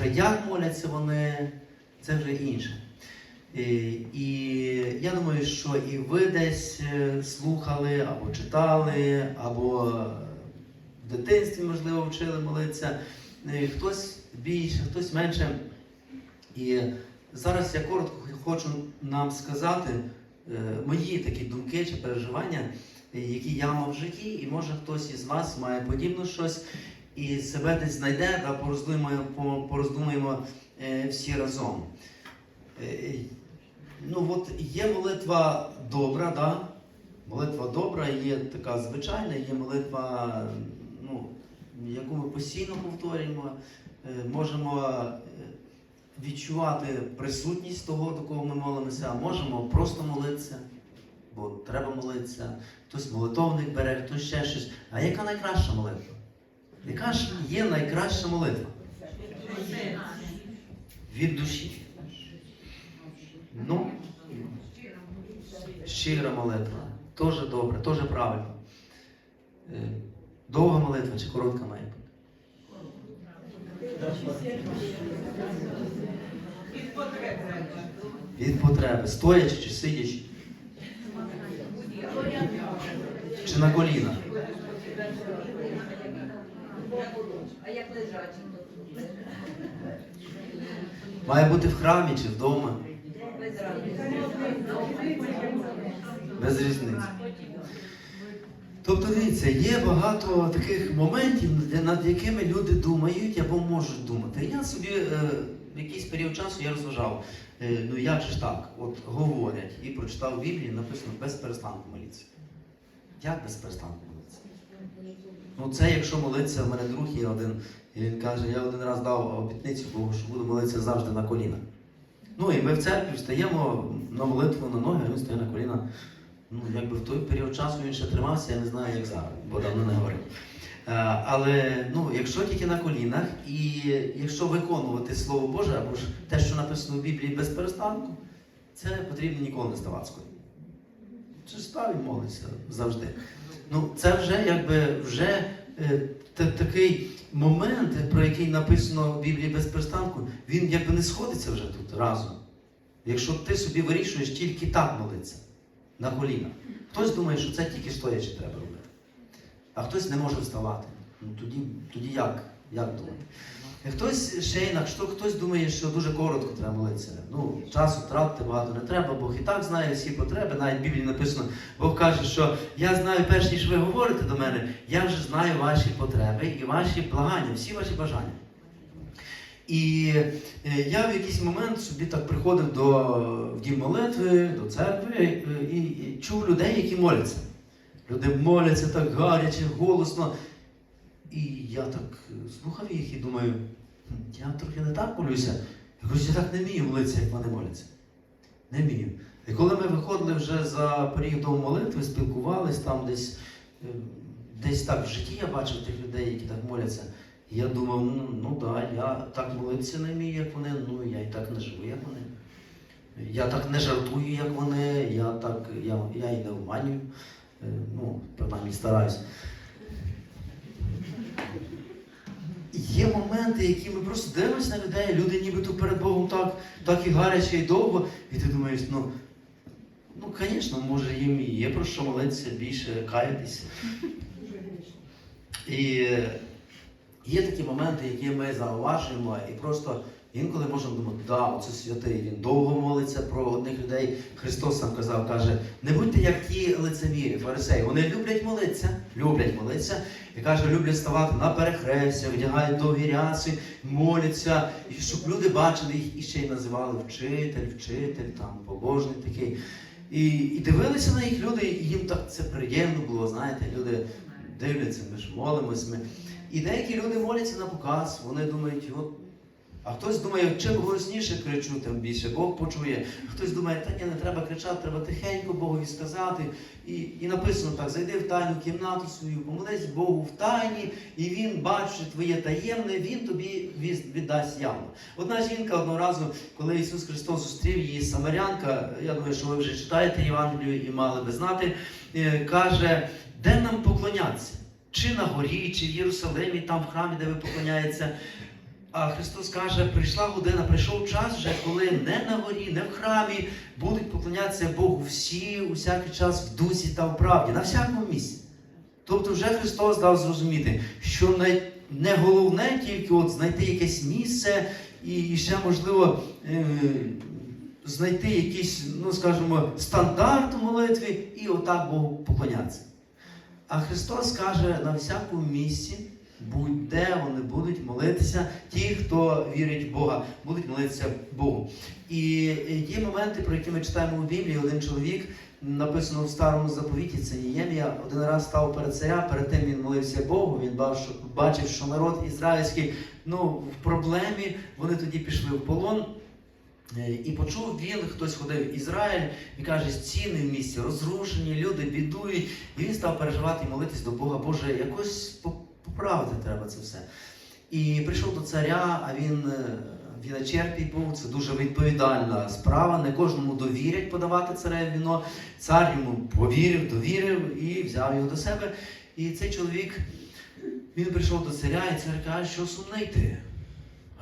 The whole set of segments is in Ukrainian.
Вже як моляться вони, це вже інше. І, і я думаю, що і ви десь е, слухали, або читали, або в дитинстві, можливо, вчили молитися. Е, Хтось більше, хтось менше. І зараз я коротко хочу нам сказати е, мої такі думки чи переживання, е, які я мав в житті, і може хтось із вас має подібно щось і себе десь знайде, та пороздумаємо, пороздумаємо е, всі разом. Е, Ну от є молитва добра, да? молитва добра, є така звичайна, є молитва, ну, яку ми постійно повторюємо, Е, можемо відчувати присутність того, до кого ми молимося, можемо просто молитися, бо треба молитися, хтось молитовник бере, хтось ще щось. А яка найкраща молитва? Яка ж є найкраща молитва? Від душі. Ну, щира молитва. Теж добре, теж правильно. Е, Довга молитва чи коротка має бути? Від потреб треба. Від потреби, стоячи чи сидячи, чи на колінах. Має бути в храмі чи вдома, Без різниці. Тобто, дивіться, є багато таких моментів, над якими люди думають або можуть думати. Я собі е, в якийсь період часу я розважав, е, ну як же ж так, от говорять і прочитав в Біблії, написано без перестанку молитися. Як без перестанку молитися? Ну це якщо молитися, в мене друг є один, і він каже, я один раз дав обітницю Богу, що буду молитися завжди на колінах. Ну і ми в церкві встаємо на молитву на ноги, а він стає на коліна. Ну, якби в той період часу він ще тримався, я не знаю, як зараз, бо давно не говорив. Е, Але ну, якщо тільки на колінах, і якщо виконувати Слово Боже, або ж те, що написано в Біблії без перестанку, це потрібно ніколи не ставати. Чи і молиться завжди. Ну, це вже якби вже е, та- такий момент, про який написано в Біблії без перестанку, він якби не сходиться вже тут разом. Якщо ти собі вирішуєш тільки так молитися на колінах. Хтось думає, що це тільки стоячи треба робити. А хтось не може вставати. Ну тоді, тоді як? Як думає? Хтось ще інакше, хто- хтось думає, що дуже коротко треба молитися. Ну, часу тратити багато не треба, Бог і так знає всі потреби. Навіть в Біблії написано, Бог каже, що я знаю, перш ніж ви говорите до мене, я вже знаю ваші потреби і ваші благання, всі ваші бажання. І е, я в якийсь момент собі так приходив до в дім молитви, до церкви е, і, і чув людей, які моляться. Люди моляться так гаряче, голосно. І я так е, слухав їх і думаю, я трохи не так молюся. Якось я так не вмію молитися, як вони моляться. Не вмію. І коли ми виходили вже за періодом молитви, спілкувались там десь, е, десь так в житті я бачив тих людей, які так моляться. І я думав, ну, ну да, я так молитися не вмію, як вони, ну я і так не живу, як вони. Я так не жартую, як вони, я так, я, я і не обманюю. Е, Ну, принаймні стараюся. Є моменти, які ми просто дивимося на людей, люди нібито перед Богом так, так і гаряче, і довго, і ти думаєш, ну, ну, звісно, може їм і є про що молитися, більше каятися. І е, є такі моменти, які ми зауважуємо, і просто інколи можемо думати, да, оце святий, він довго молиться про одних людей. Христос сам казав, каже, не будьте як ті лицемірі, фарисеї. Вони люблять молитися, люблять молитися, і каже, люблять ставати на перехрестя, вдягають довгі ряси, моляться, і щоб люди бачили їх і ще й називали вчитель, вчитель, там, побожний такий. І, і дивилися на їх люди, і їм так це приємно було, знаєте, люди дивляться, ми ж молимось. Ми. І деякі люди моляться на показ, вони думають, от. А хтось думає, чим голосніше кричу, тим більше Бог почує. Хтось думає, та ні, не треба кричати, треба тихенько Богові сказати. І, і написано так: зайди в тайну кімнату свою, помолись Богу в тайні, і він, бачить твоє таємне, він тобі віддасть явно. Одна жінка одного разу, коли Ісус Христос зустрів її самарянка, я думаю, що ви вже читаєте Євангелію і мали би знати, е, каже, де нам поклонятися? Чи на горі, чи в Єрусалимі, там в храмі, де ви поклоняєтеся. А Христос каже, прийшла година, прийшов час вже, коли не на горі, не в храмі будуть поклонятися Богу всі, у всякий час в дусі та в правді, на всякому місці. Тобто вже Христос дав зрозуміти, що не, не головне тільки от знайти якесь місце і ще, можливо, е, знайти якийсь, ну скажімо, стандарт у молитві і отак Богу поклонятися. А Христос каже, на всякому місці, будь-де вони будуть молитися, ті, хто вірить в Бога, будуть молитися Богу. І є моменти, про які ми читаємо у Біблії, один чоловік. Написано в старому заповіті, це Ємія, один раз став перед царя, перед тим він молився Богу, він бачив, бачив, що народ ізраїльський ну, в проблемі, вони тоді пішли в полон. Е, І почув він, хтось ходив в Ізраїль і каже, ціни в місті розрушені, люди бідують. І він став переживати і молитись до Бога, Боже, якось по- треба це все. І прийшов до царя, а він е, віночерпій був, це дуже відповідальна справа. Не кожному довірять подавати цареві віно. Цар йому повірив, довірив і взяв його до себе. І цей чоловік, він прийшов до царя, і цар каже, що сумний ти.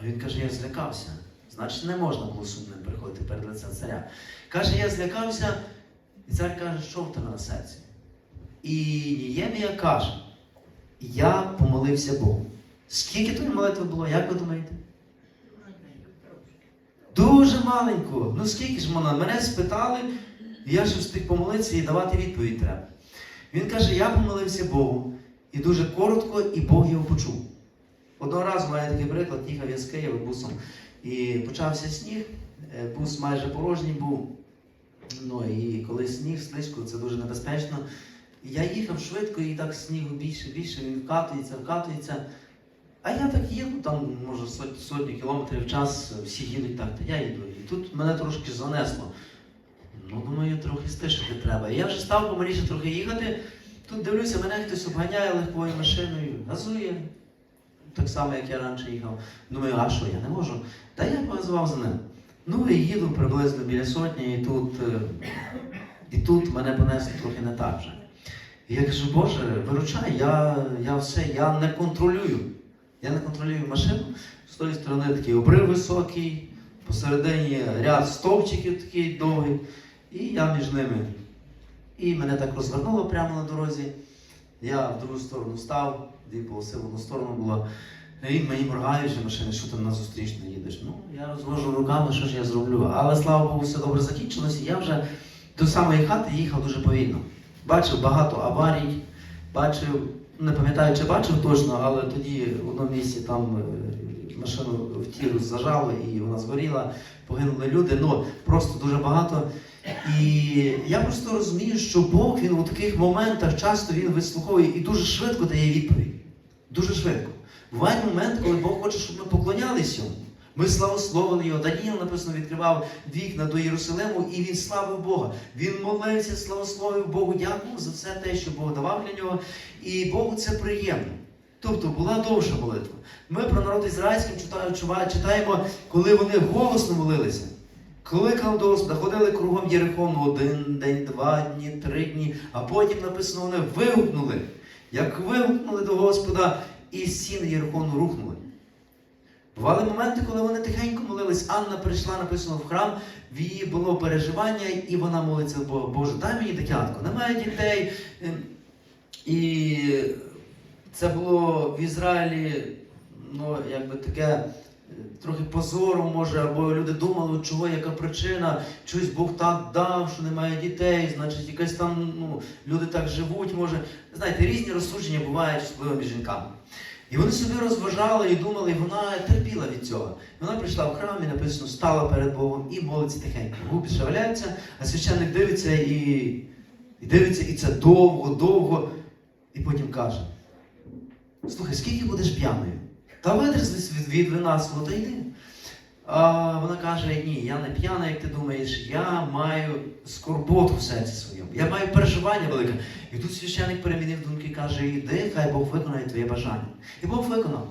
А він каже, я злякався. Значить, не можна було сумним приходити перед лице царя. Каже, я злякався, і цар каже, що в тебе на серці? І Ємія каже, я помолився Богу. Скільки тої молитви було, як ви думаєте? Дуже маленько. Ну скільки ж вона? Мене спитали, я ж встиг помолитися і давати відповідь треба. Він каже, я помолився Богу. І дуже коротко, і Бог його почув. Одного разу мене такий приклад, їхав я з Києва бусом, і почався сніг, е, бус майже порожній був. Ну і коли сніг слизько, це дуже небезпечно. Я їхав швидко, і так снігу більше, більше, він вкатується, вкатується. А я так їду, там, може, сотні кілометрів в час, всі їдуть так, та я їду. І тут мене трошки занесло. Ну, думаю, трохи стишити треба. І я вже став помаліше трохи їхати. Тут дивлюся, мене хтось обганяє легкою машиною, газує. Так само, як я раніше їхав. Думаю, а що, я не можу? Та я погазував за ним. Ну і їду приблизно біля сотні, і тут, е, і тут мене понесло трохи не так вже. Я кажу, Боже, виручай, я, я все, я не контролюю. Я не контролюю машину. З тої сторони такий обрив високий, посередині ряд стовпчиків такий довгий, і я між ними. І мене так розвернуло прямо на дорозі. Я в другу сторону став, дві полоси в одну сторону було. І мені моргають вже машини, що ти на зустрічну їдеш. Ну, я розвожу руками, що ж я зроблю. Але слава Богу, все добре закінчилось, і я вже до самої хати їхав дуже повільно. Бачив багато аварій, бачив, не пам'ятаю, чи бачив точно, але тоді в одному місці там е, машину в тіру зажали і вона згоріла, погинули люди. Ну просто дуже багато. І я просто розумію, що Бог він у таких моментах часто він вислуховує і дуже швидко дає відповідь. Дуже швидко. Буває момент, коли Бог хоче, щоб ми поклонялися йому. Ми славословили його. Даніїл написано відкривав вікна до Єрусалиму, і він славив Бога. Він молився, славословив Богу, дякував за все те, що Бог давав для нього. І Богу це приємно. Тобто була довша молитва. Ми про народ ізраїльський читаємо, коли вони голосно молилися. Кликали до Господа, ходили кругом Єрихону один день, два дні, три дні, а потім написано, вони вигукнули. Як вигукнули до Господа, і стіни Єрихону рухнули. Бували моменти, коли вони тихенько молились. Анна прийшла, написано в храм, в її було переживання, і вона молиться Бога, Боже, дай мені дитятко, немає дітей. Ем, І це було в Ізраїлі, ну, якби таке е, трохи позором, може, або люди думали, чого, яка причина, чогось Бог так дав, що немає дітей, значить, якась там, ну, люди так живуть, може. Знаєте, різні розсудження бувають, особливо між жінками. І вони собі розважали і думали, і вона терпіла від цього. І Вона прийшла в храм і написано, стала перед Богом і молиться тихенько. Губи шавляються, а священник дивиться і, і дивиться, і це довго, довго. І потім каже: Слухай, скільки будеш п'яною? Та від, від вина свого, та йди. Вона каже: ні, я не п'яна, як ти думаєш, я маю скорботу в серці своєму, я маю переживання велике. І тут священник перемінив думки каже: іди, хай Бог виконає твоє бажання. І Бог виконав.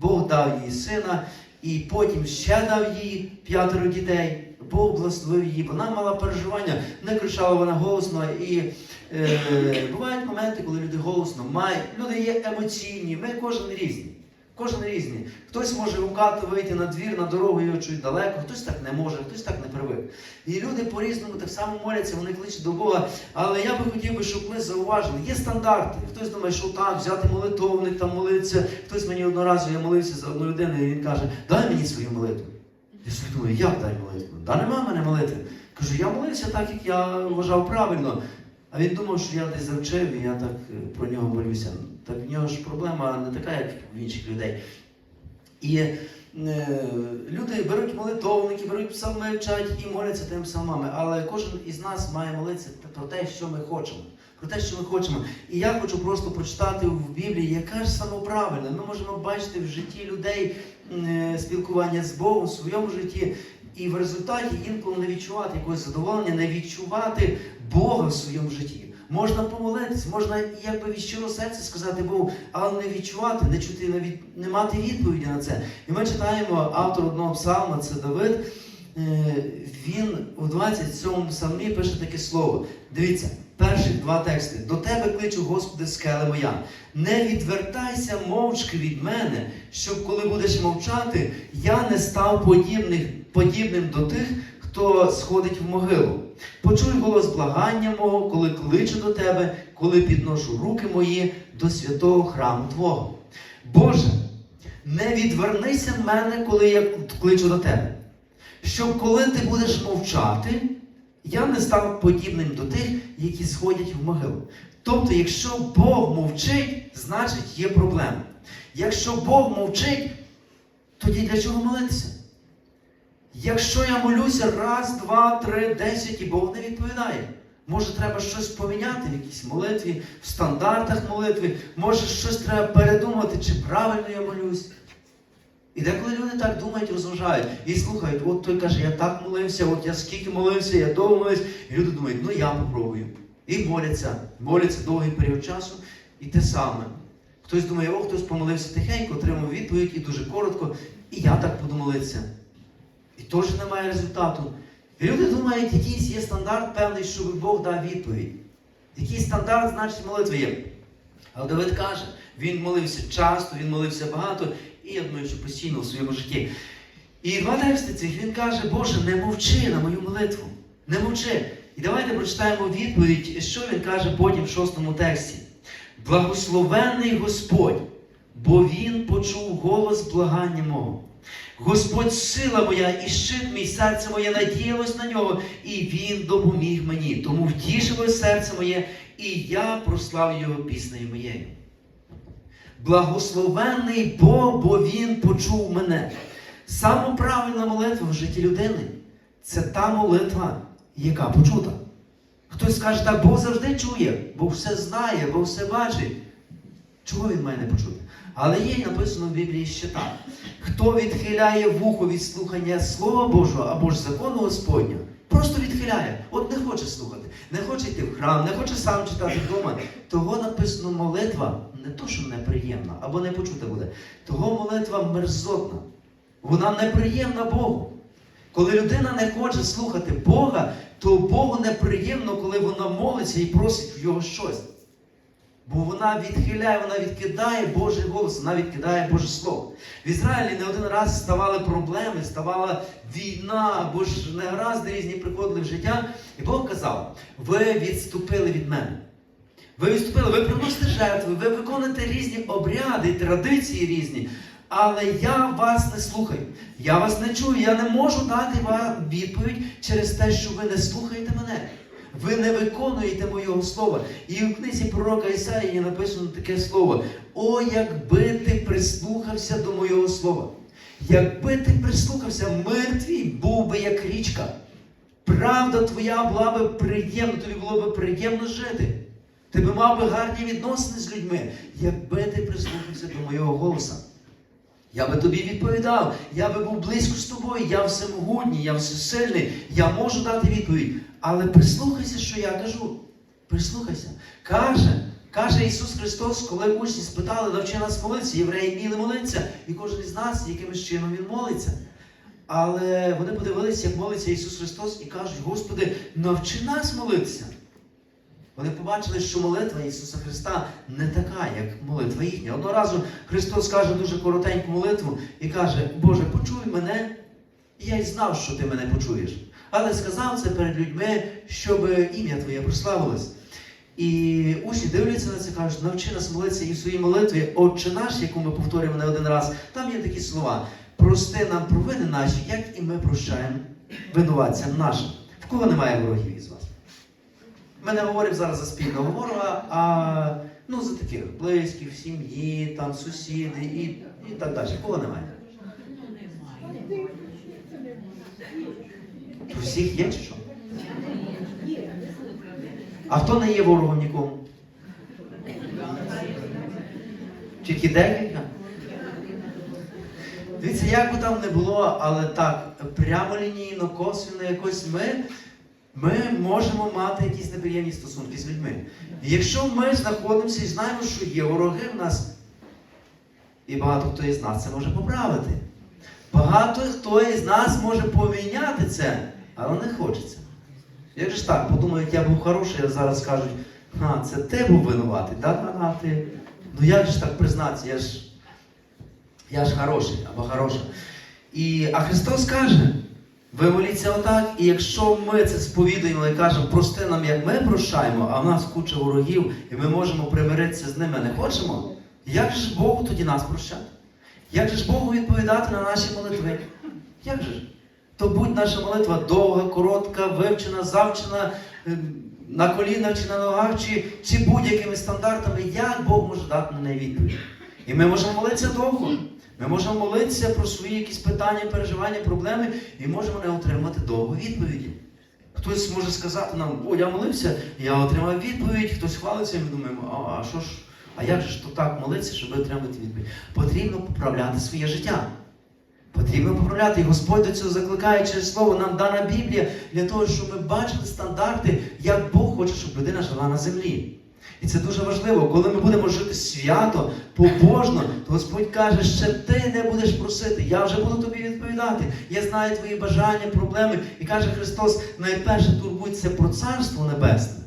Бог дав їй сина, і потім ще дав їй п'ятеро дітей. Бог благословив її. Вона мала переживання, не кричала вона голосно. І е, бувають моменти, коли люди голосно мають. Люди є емоційні, ми кожен різні. Кожен різний. Хтось може гукати, вийти на двір, на дорогу, його чуть далеко, хтось так не може, хтось так не привик. І люди по-різному так само моляться, вони кличуть до Бога. Але я би хотів би, щоб ми зауважили, є стандарти. Хтось думає, що так, взяти молитовник, там молитися. Хтось мені одного разу я молився за одну людину, і він каже, дай мені свою молитву. Я собі думаю, як дай молитву? Да нема мене молитви. Кажу, я молився так, як я вважав правильно. А він думав, що я десь завчив, і я так е, про нього молюся. Так в нього ж проблема не така, як в інших людей. І е, люди беруть молитовники, беруть псалми, вчать і моляться тим псалмами. Але кожен із нас має молитися про те, що ми хочемо. Про те, що ми хочемо. І я хочу просто прочитати в Біблії, яка ж самоправильна. Ми можемо бачити в житті людей е, спілкування з Богом в своєму житті. І в результаті інколи не відчувати якогось задоволення, не відчувати Бога в своєму житті. Можна помолитись, можна якби від щирого серця сказати Богу, але не відчувати, не чути, не, від, не мати відповіді на це. І ми читаємо автор одного псалма, це Давид. Е, Він у 27-му псалмі пише таке слово. Дивіться, перші два тексти. До тебе кличу, Господи, скеле моя. Не відвертайся мовчки від мене, щоб коли будеш мовчати, я не став подібним, подібним до тих, хто сходить в могилу. Почуй голос благання мого, коли кличу до тебе, коли підношу руки мої до святого храму Твого. Боже, не відвернися в мене, коли я кличу до тебе. Щоб коли ти будеш мовчати, я не став подібним до тих, які сходять в могилу. Тобто, якщо Бог мовчить, значить є проблема. Якщо Бог мовчить, тоді для чого молитися? Якщо я молюся раз, два, три, десять, і Бог не відповідає. Може, треба щось поміняти в якійсь молитві, в стандартах молитви, може щось треба передумати, чи правильно я молюсь. І деколи люди так думають, розважають і слухають, от той каже, я так молився, от я скільки молився, я довго молився. І люди думають, ну я попробую. І моляться, моляться довгий період часу, і те саме. Хтось думає, о, хтось помолився тихенько, отримав відповідь і дуже коротко, і я так буду молитися. І теж немає результату. І люди думають, якийсь є стандарт певний, щоб Бог дав відповідь. Який стандарт, значить, молитва є. Але Давид каже, він молився часто, він молився багато, і я думаю, що постійно в своєму житті. І два тексти він каже, Боже, не мовчи на мою молитву. Не мовчи. І давайте прочитаємо відповідь, що він каже потім в шостому тексті. Благословенний Господь, бо Він почув голос благання мого. Господь сила моя і щит мій, серце моє надіялось на нього, і Він допоміг мені. Тому втішилось серце моє, і я прослав його піснею моєю. Благословенний Бог, бо Він почув мене. Саме правильна молитва в житті людини це та молитва, яка почута. Хтось скаже, так Бог завжди чує, Бог все знає, Бог все бачить. Чого він має не почути? Але є написано в Біблії ще так. Хто відхиляє вухо від слухання Слова Божого або ж закону Господнього, просто відхиляє. От не хоче слухати, не хоче йти в храм, не хоче сам читати вдома. Того написано молитва не то, що неприємна, або не почута буде. Того молитва мерзотна. Вона неприємна Богу. Коли людина не хоче слухати Бога, то Богу неприємно, коли вона молиться і просить в його щось. Бо вона відхиляє, вона відкидає Божий голос, вона відкидає Боже Слово. В Ізраїлі не один раз ставали проблеми, ставала війна, або ж негаразди різні приходили в життя. І Бог казав: ви відступили від мене. Ви відступили, ви приносите жертви, ви виконуєте різні обряди, традиції різні. Але я вас не слухаю. Я вас не чую, я не можу дати вам відповідь через те, що ви не слухаєте мене. Ви не виконуєте моєго слова. І в книзі пророка Ісаїї написано таке слово: О, якби ти прислухався до моєго слова. Якби ти прислухався, мир твій був би як річка. Правда твоя була би приємна, тобі було би приємно жити. Ти би мав би гарні відносини з людьми, якби ти прислухався до моєго голоса. Я би тобі відповідав, я би був близько з тобою, я всемогутній, я всесильний, я можу дати відповідь. Але прислухайся, що я кажу. Прислухайся. Каже, каже Ісус Христос, коли учні спитали, навчи нас молитися, євреї вміли молитися, і кожен із нас якимось чином він молиться. Але вони подивилися, як молиться Ісус Христос, і кажуть, Господи, навчи нас молитися. Вони побачили, що молитва Ісуса Христа не така, як молитва їхня. Одного разу Христос каже дуже коротеньку молитву і каже: Боже, почуй мене, і я й знав, що ти мене почуєш. Але сказав це перед людьми, щоб ім'я Твоє прославилось. І учні дивляться на це, кажуть, навчи нас молитися і в своїй молитві, Отче наш, яку ми повторюємо не один раз, там є такі слова: прости нам провини наші, як і ми прощаємо винуватцям нашим. В кого немає ворогів із вас? Ми не говоримо зараз за спільного ворога, а ну, за таких близьких, сім'ї, там, сусіди і, і так далі. Кого немає? У всіх є чи що? А хто не є ворогом нікому? Тільки декілька? Дивіться, як би там не було, але так, прямолінійно, косвенно якось ми, ми можемо мати якісь неприємні стосунки з людьми. І якщо ми знаходимося і знаємо, що є вороги в нас, і багато хто із нас це може поправити. Багато хто із нас може поміняти це, але не хочеться. Як же ж так, подумають, я був хороший, а зараз скажуть, а, це ти був винуватий, да, да, да, ти. Ну як же ж так признатися, я ж, я ж хороший або хороша. І, а Христос каже, ви моліться отак, і якщо ми це сповідуємо і кажемо, прости нам, як ми прощаємо, а в нас куча ворогів, і ми можемо примиритися з ними, не хочемо, як же ж Богу тоді нас прощати? Як же ж Богу відповідати на наші молитви? Як же ж? То будь наша молитва довга, коротка, вивчена, завчена, ем, на колінах чи на ногах, чи, чи будь-якими стандартами, як Бог може дати на неї відповідь. І ми можемо молитися довго. Ми можемо молитися про свої якісь питання, переживання, проблеми, і можемо не отримати довго відповіді. Хтось може сказати нам, о, я молився, я отримав відповідь, хтось хвалиться, і ми думаємо, а, а що ж, а як же ж то так молитися, щоб отримати відповідь? Потрібно поправляти своє життя. Потрібно поправляти. І Господь до цього закликає через слово. Нам дана Біблія для того, щоб ми бачили стандарти, як Бог хоче, щоб людина жила на землі. І це дуже важливо, коли ми будемо жити свято, побожно, то Господь каже, ще ти не будеш просити, я вже буду тобі відповідати. Я знаю твої бажання, проблеми. І каже Христос, найперше турбуйся про Царство Небесне.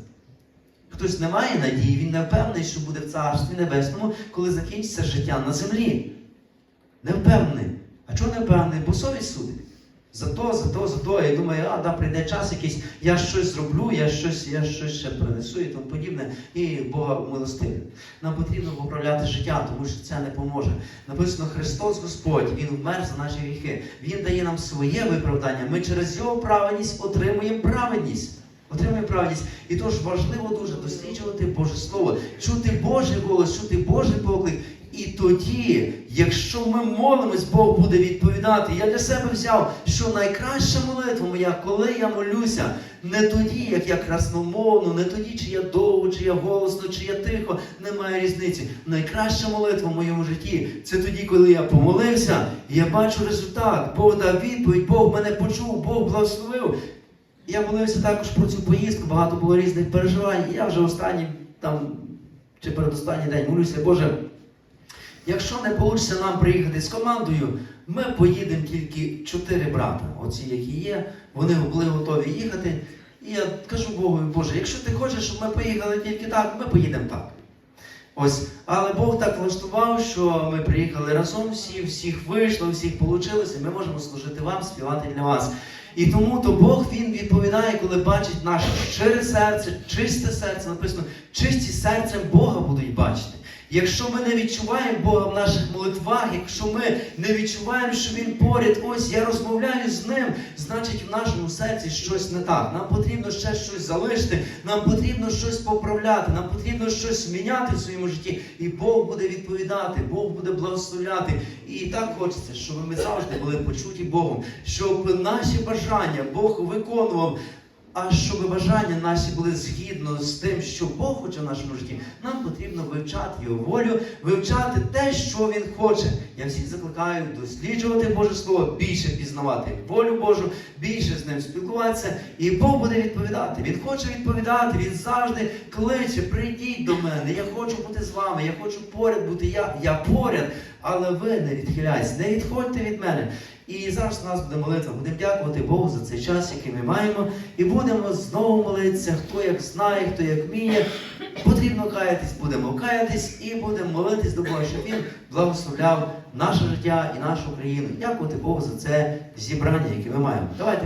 Хтось не має надії, він не впевнений, що буде в Царстві Небесному, коли закінчиться життя на землі. Не впевнений. А чого не впевнений? Бо совість судить. Зато, зато, зато. Я думаю, а да, прийде час якийсь, я щось зроблю, я щось, я щось ще принесу і тому подібне, і Бога умилостивить. Нам потрібно поправляти життя, тому що це не поможе. Написано, Христос Господь, Він вмер за наші гріхи. Він дає нам своє виправдання. Ми через його праведність отримуємо праведність. Отримуємо праведність. І тож важливо дуже досліджувати Боже Слово, чути Божий голос, чути Божий поклик. І тоді, якщо ми молимось, Бог буде відповідати. Я для себе взяв, що найкраща молитва моя, коли я молюся, не тоді, як я красномовно, не тоді, чи я довго, чи я голосно, чи я тихо, немає різниці. Найкраща молитва в моєму житті це тоді, коли я помолився, і я бачу результат. Бог дав відповідь, Бог мене почув, Бог благословив. Я молився також про цю поїздку, багато було різних переживань. Я вже останній там чи передостанній день молюся, Боже. Якщо не вийде нам приїхати з командою, ми поїдемо тільки чотири брата, оці, які є, вони були готові їхати. І я кажу Богу, Боже, якщо ти хочеш, щоб ми поїхали тільки так, ми поїдемо так. Ось, але Бог так влаштував, що ми приїхали разом всі, всіх вийшло, всіх вийшло, і ми можемо служити вам, співати для вас. І тому то Бог Він відповідає, коли бачить наше щире серце, чисте серце. Написано, чисті серцем Бога будуть бачити. Якщо ми не відчуваємо Бога в наших молитвах, якщо ми не відчуваємо, що Він поряд, ось я розмовляю з ним, значить в нашому серці щось не так. Нам потрібно ще щось залишити, нам потрібно щось поправляти, нам потрібно щось міняти в своєму житті. І Бог буде відповідати, Бог буде благословляти. І так хочеться, щоб ми завжди були почуті Богом, щоб наші бажання Бог виконував. А щоб бажання наші були згідно з тим, що Бог хоче в нашому житті, нам потрібно вивчати його волю, вивчати те, що він хоче. Я всіх закликаю досліджувати Боже Слово, більше пізнавати волю Божу, більше з ним спілкуватися, і Бог буде відповідати. Він хоче відповідати, він завжди кличе, прийдіть до мене. Я хочу бути з вами, я хочу поряд бути. Я, я поряд, але ви не відхиляйтесь, не відходьте від мене. І зараз у нас буде молитва. Будемо дякувати Богу за цей час, який ми маємо. І будемо знову молитися, хто як знає, хто як вміє. Потрібно каятись, будемо каятись і будемо молитись до Бога, щоб Він благословляв наше життя і нашу країну. Дякувати Богу за це зібрання, яке ми маємо. Давайте.